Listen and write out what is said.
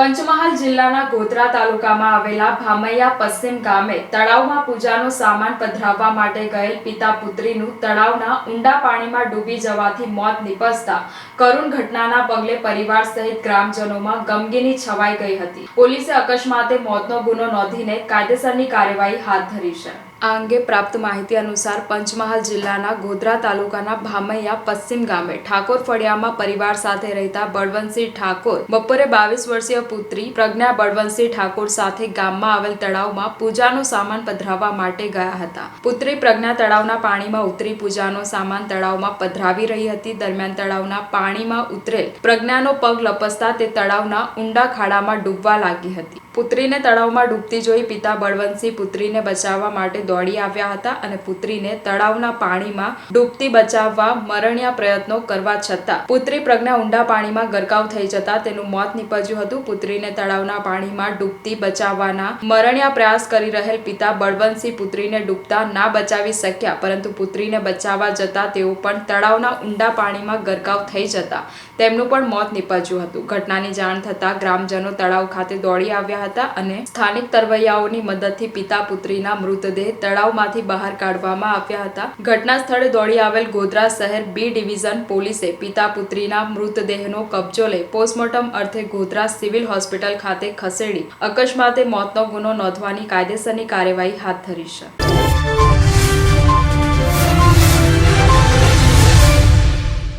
પંચમહાલ જિલ્લાના ગોધરા તાલુકામાં આવેલા ભામૈયા પશ્ચિમ ગામે તળાવમાં પૂજાનો સામાન પધરાવવા માટે ગયેલ પિતા પુત્રીનું તળાવના ઊંડા પાણીમાં ડૂબી જવાથી મોત નિપજતા કરુણ ઘટનાના પગલે પરિવાર સહિત ગ્રામજનોમાં ગમગીની છવાઈ ગઈ હતી. પોલીસે અકસ્માતે મોતનો ગુનો નોંધીને કાયદેસરની કાર્યવાહી હાથ ધરી છે. આ અંગે પ્રાપ્ત માહિતી અનુસાર પંચમહાલ જિલ્લાના ગોધરા તાલુકાના ભામૈયા પશ્ચિમ ગામે ઠાકોર ફળિયામાં પરિવાર સાથે રહેતા બળવંતસિંહ ઠાકોર, બપોરે બાવીસ વર્ષીય પુત્રી પ્રજ્ઞા બળવંતસિંહ ઠાકોર સાથે ગામમાં આવેલ તળાવમાં પૂજાનો સામાન પધરાવવા માટે ગયા હતા. પુત્રી પ્રજ્ઞા તળાવના પાણીમાં ઉતરી પૂજાનો સામાન તળાવમાં પધરાવી રહી હતી. દરમિયાન તળાવના પાણીમાં ઉતરેલ પ્રજ્ઞાનો પગ લપસતા તે તળાવના ઊંડા ખાડામાં ડૂબવા લાગી હતી. પુત્રીને તળાવમાં ડૂબતી જોઈ પિતા બળવંતસિંહ પુત્રીને બચાવવા માટે દોડી આવ્યા હતા અને પુત્રીને તળાવના પાણીમાં ડૂબતી બચાવવા મરણ્યા પ્રયત્નો કરવા છતાં પુત્રી પ્રજ્ઞા ઊંડા પાણીમાં ગરકાવ થઈ જતા તેનું મોત નીપજ્યું હતું. પુત્રીને તળાવના પાણીમાં ડૂબતી બચાવવાના મરણ્યા પ્રયાસ કરી રહેલ પિતા બળવંતસિંહ પુત્રીને ડૂબતા ના બચાવી શક્યા, પરંતુ પુત્રીને બચાવવા જતા તેઓ પણ તળાવના ઊંડા પાણીમાં ગરકાવ થઈ જતા તેમનું પણ મોત નીપજ્યું હતું. ઘટનાની જાણ થતાં ગ્રામજનો તળાવ ખાતે દોડી આવ્યા હતા અને સ્થાનિક તરવૈયાઓની મદદથી પિતા પુત્રીના મૃતદેહ તળાવમાંથી બહાર કાઢવામાં આવ્યા હતા. ઘટના સ્થળે દોડી આવેલ ગોધરા શહેર બી ડિવિઝન પોલીસે પિતા પુત્રીના મૃતદેહનો કબજો લઈ પોસ્ટમોર્ટમ અર્થે ગોધરા સિવિલ હોસ્પિટલ ખાતે ખસેડી અકસ્માતે મોતનો ગુનો નોંધવાની કાયદેસરની કાર્યવાહી હાથ ધરી છે.